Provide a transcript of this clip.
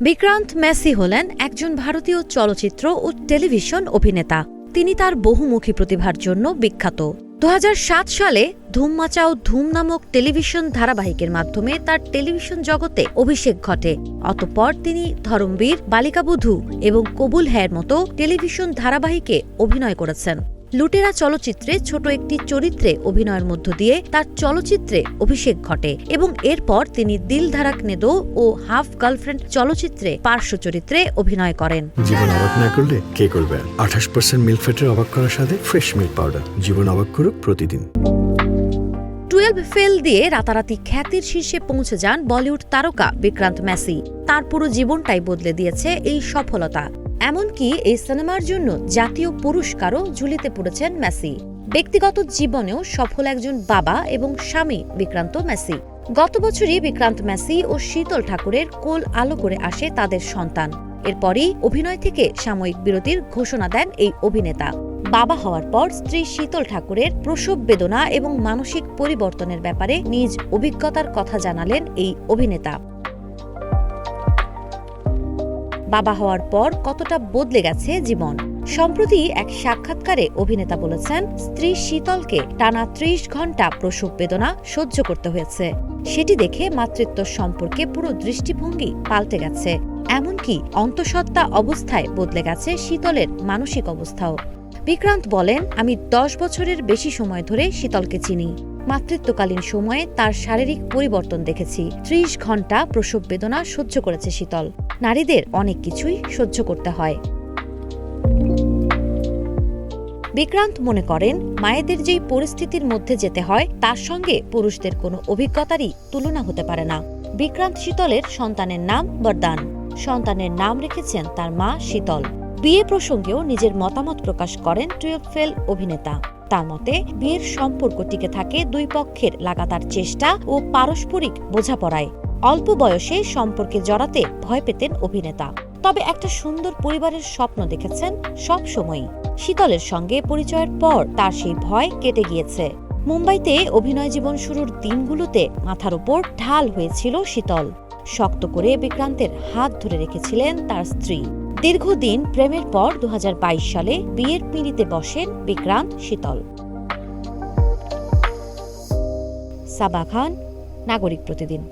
Vikrant Messi হলেন একজন ভারতীয় চলচ্চিত্র ও টেলিভিশন অভিনেতা। তিনি তার বহুমুখী প্রতিভার জন্য বিখ্যাত। দু হাজার সাত সালে ধুম মাচাও ধুম নামক টেলিভিশন ধারাবাহিকের মাধ্যমে তার টেলিভিশন জগতে অভিষেক ঘটে। অতঃপর তিনি ধরমবীর বালিকাবধূ এবং কবুল হ্যার মতো টেলিভিশন ধারাবাহিকে অভিনয় করেছেন। লুটেরা চলচ্চিত্রে ছোট একটি চরিত্রে অভিনয়ের মধ্য দিয়ে তার চলচ্চিত্রে অভিষেক ঘটে এবং এরপর তিনি দিল ধারাক নেদো ও হাফ গার্লফ্রেন্ড চলচ্চিত্রে পার্শ্ব চরিত্রে অভিনয় করেন। জীবন অবাক না করলে কে করবে? আঠাশ পার্সেন্ট মিল্ক ফ্যাটের অবাক করার সাথে ফ্রেশ মিল্ক পাউডার জীবন অবাক করুক প্রতিদিন। টুয়েলভ ফেল দিয়ে রাতারাতি খ্যাতির শীর্ষে পৌঁছে যান বলিউড তারকা বিক্রান্ত মেসি তার পুরো জীবনটাই বদলে দিয়েছে এই সফলতা। এমনকি এই সিনেমার জন্য জাতীয় পুরস্কারও ঝুলিতে পড়েছেন মেসি। ব্যক্তিগত জীবনেও সফল একজন বাবা এবং স্বামী বিক্রান্ত মেসি। গত বছরই বিক্রান্ত মেসি ও শীতল ঠাকুরের কোল আলো করে আসে তাদের সন্তান। এরপরই অভিনয় থেকে সাময়িক বিরতির ঘোষণা দেন এই অভিনেতা। বাবা হওয়ার পর স্ত্রী শীতল ঠাকুরের প্রসব বেদনা এবং মানসিক পরিবর্তনের ব্যাপারে নিজ অভিজ্ঞতার কথা জানালেন এই অভিনেতা। বাবা হওয়ার পর কতটা বদলে গেছে জীবন। সম্প্রতি এক সাক্ষাৎকারে অভিনেতা বলেছেন, স্ত্রী শীতলকে টানা ত্রিশ ঘণ্টা প্রসব বেদনা সহ্য করতে হয়েছে। সেটি দেখে মাতৃত্ব সম্পর্কে পুরো দৃষ্টিভঙ্গি পাল্টে গেছে। এমনকি অন্তঃসত্ত্বা অবস্থায় বদলে গেছে শীতলের মানসিক অবস্থাও। বিক্রান্ত বলেন, আমি দশ বছরের বেশি সময় ধরে শীতলকে চিনি। মাতৃত্বকালীন সময়ে তার শারীরিক পরিবর্তন দেখেছি। ত্রিশ ঘণ্টা প্রসব বেদনা সহ্য করেছে শীতল। নারীদের অনেক কিছুই সহ্য করতে হয়। বিক্রান্ত মনে করেন, মায়েদের যেই পরিস্থিতির মধ্যে যেতে হয়, তার সঙ্গে পুরুষদের কোনো অভিজ্ঞতারই তুলনা হতে পারে না। বিক্রান্ত শীতলের সন্তানের নাম বরদান। সন্তানের নাম রেখেছেন তার মা শীতল। বিয়ে প্রসঙ্গেও নিজের মতামত প্রকাশ করেন টুয়েলভ ফেল অভিনেতা। তার মতে বিয়ের সম্পর্ক টিকে থাকে দুই পক্ষের লাগাতার চেষ্টা ও পারস্পরিক বোঝাপড়ায়। অল্প বয়সে সম্পর্কে জড়াতে ভয় পেতেন অভিনেতা। তবে একটা সুন্দর পরিবারের স্বপ্ন দেখেছেন সব সময়ই। শীতলের সঙ্গে পরিচয়ের পর তার সেই ভয় কেটে গিয়েছে। মুম্বাইতে অভিনয় জীবন শুরুর দিনগুলোতে মাথার উপর ঢাল হয়েছিল শীতল। শক্ত করে বিক্রান্তের হাত ধরে রেখেছিলেন তার স্ত্রী। দীর্ঘদিন প্রেমের পর দু হাজার বাইশ সালে বিয়ের পিঁড়িতে বসেন বিক্রান্ত শীতল। সাবা খান, নাগরিক প্রতিদিন।